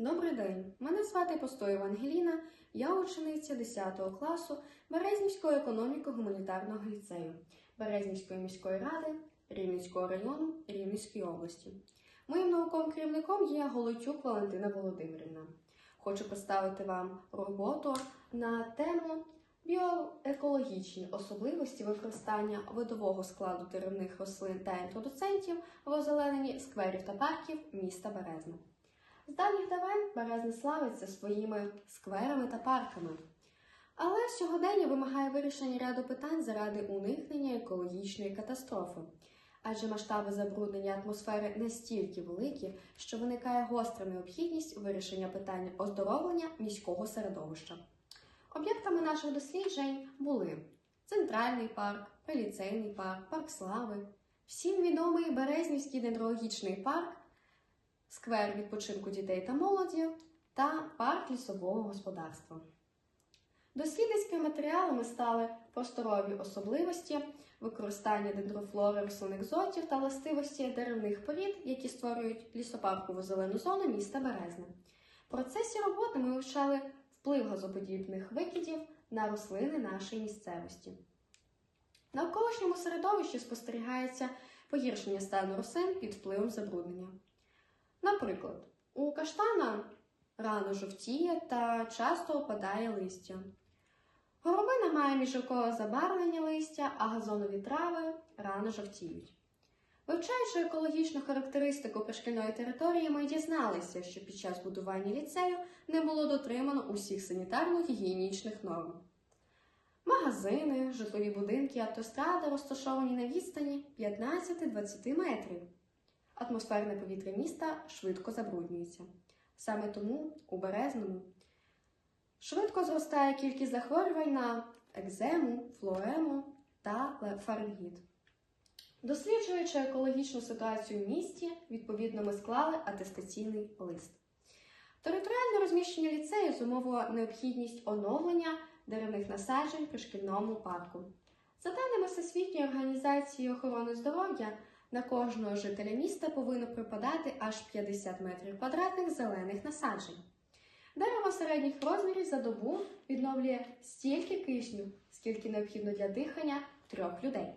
Добрий день, мене звати Постоєва Ангеліна, я учениця 10 класу Березнівського економіко-гуманітарного ліцею Березнівської міської ради Рівненського району Рівненської області. Моїм науковим керівником є Голотюк Валентина Володимирівна. Хочу представити вам роботу на тему біоекологічні особливості використання видового складу деревних рослин та інтродуцентів в озелененні скверів та парків міста Березна. З давніх давен Березне славиться своїми скверами та парками. Але сьогодення вимагає вирішення ряду питань заради уникнення екологічної катастрофи. Адже масштаби забруднення атмосфери настільки великі, що виникає гостра необхідність вирішення питання оздоровлення міського середовища. Об'єктами наших досліджень були Центральний парк, Приліцейний парк, Парк Слави, всім відомий Березнівський дендрологічний парк, сквер відпочинку дітей та молоді та парк лісового господарства. Дослідницькими матеріалами стали просторові особливості, використання дендрофлори рослин екзотів та властивості деревних порід, які створюють лісопаркову зелену зону міста Березне. В процесі роботи ми вивчали вплив газоподібних викидів на рослини нашої місцевості. В навколишньому середовищі спостерігається погіршення стану рослин під впливом забруднення. Наприклад, у каштана рано жовтіє та часто опадає листя. Горобина має міжокове забарвлення листя, а газонові трави рано жовтіють. Вивчаючи екологічну характеристику пришкільної території, ми дізналися, що під час будування ліцею не було дотримано усіх санітарно-гігієнічних норм. Магазини, житлові будинки, автостради розташовані на відстані 15-20 метрів. Атмосферне повітря міста швидко забруднюється. Саме тому у Березному швидко зростає кількість захворювань на екзему, флоему та фарингіт. Досліджуючи екологічну ситуацію в місті, відповідно ми склали атестаційний лист. Територіальне розміщення ліцею зумовило необхідність оновлення деревних насаджень при шкільному парку. За даними Всесвітньої організації охорони здоров'я, на кожного жителя міста повинно припадати аж 50 метрів квадратних зелених насаджень. Дерево середніх розмірів за добу відновлює стільки кисню, скільки необхідно для дихання трьох людей.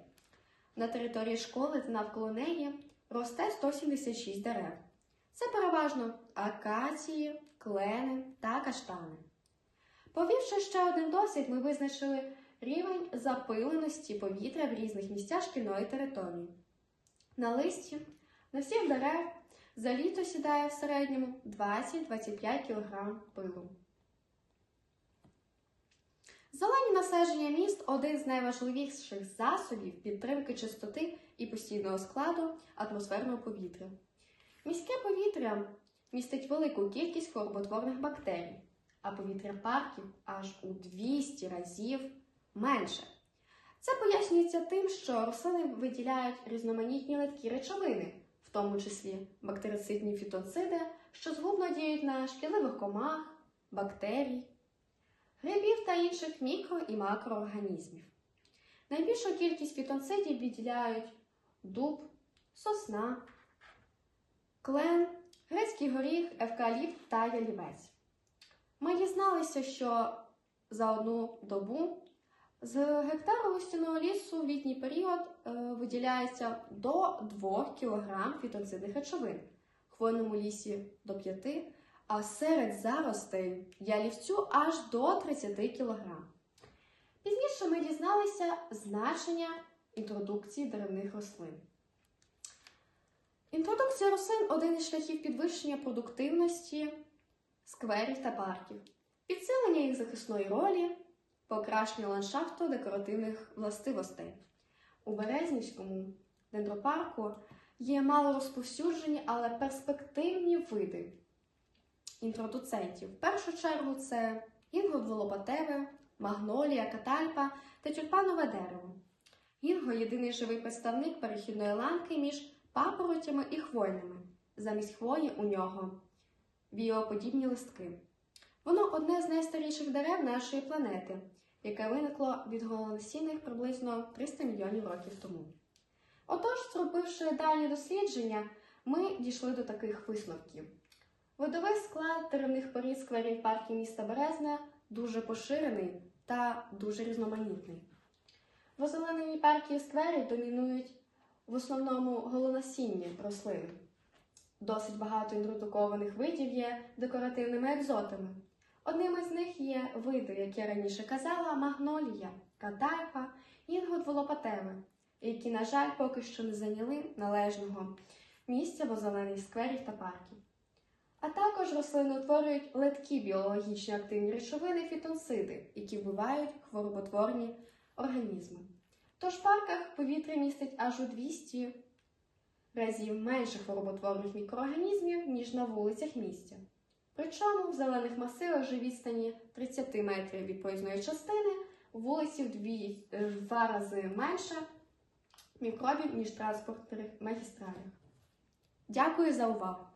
На території школи та навколо неї росте 176 дерев. Це переважно акації, клени та каштани. Повівши ще один досвід, ми визначили рівень запиленості повітря в різних місцях шкільної території. На листі на всіх дерев за літо сідає в середньому 20-25 кг пилу. Зелені насадження міст один з найважливіших засобів підтримки чистоти і постійного складу атмосферного повітря. Міське повітря містить велику кількість хвороботворних бактерій, а повітря парків аж у 200 разів менше. Це пояснюється тим, що рослини виділяють різноманітні литкі речовини, в тому числі бактерицидні фітонциди, що згубно діють на шкідливих комах, бактерій, грибів та інших мікро- і макроорганізмів. Найбільшу кількість фітонцидів виділяють дуб, сосна, клен, грецький горіх, евкаліпт та ялівець. Ми дізналися, що за одну добу з гектара листяного лісу в літній період е, виділяється до 2 кг фітонцидних речовин, в хвойному лісі до 5 а серед заростей ялівцю аж до 30 кг. Пізніше ми дізналися значення інтродукції деревних рослин. Інтродукція рослин один із шляхів підвищення продуктивності скверів та парків, підсилення їх захисної ролі, покращення ландшафту декоративних властивостей. У Березнівському дендропарку є мало розповсюджені, але перспективні види інтродуцентів. В першу чергу це інго дволопатеве, магнолія, катальпа та тюльпанове дерево. Інго єдиний живий представник перехідної ланки між папоротями і хвойними. Замість хвої у нього біоподібні листки. Воно одне з найстаріших дерев нашої планети, яке виникло від голонасінних приблизно 300 мільйонів років тому. Отож, зробивши далі дослідження, ми дійшли до таких висновків. Видовий склад деревних порід скверів парків міста Березне дуже поширений та дуже різноманітний. В озелененні парків і скверів домінують в основному голонасінні рослини. Досить багато інтродукованих видів є декоративними екзотами. Одним із них є види, як я раніше казала, магнолія, катайпа, інгот волопатеви, які, на жаль, поки що не зайняли належного місця в озелених скверів та парків. А також рослини утворюють легкі біологічно активні речовини фітонциди, які вбивають хвороботворні організми. Тож в парках повітря містить аж у 200 разів менше хвороботворних мікроорганізмів, ніж на вулицях місця. Причому в зелених масивах вже відстані 30 метрів від поїзної частини, вулиці в е, два рази менше мікробів, ніж транспортних магістралях. Дякую за увагу!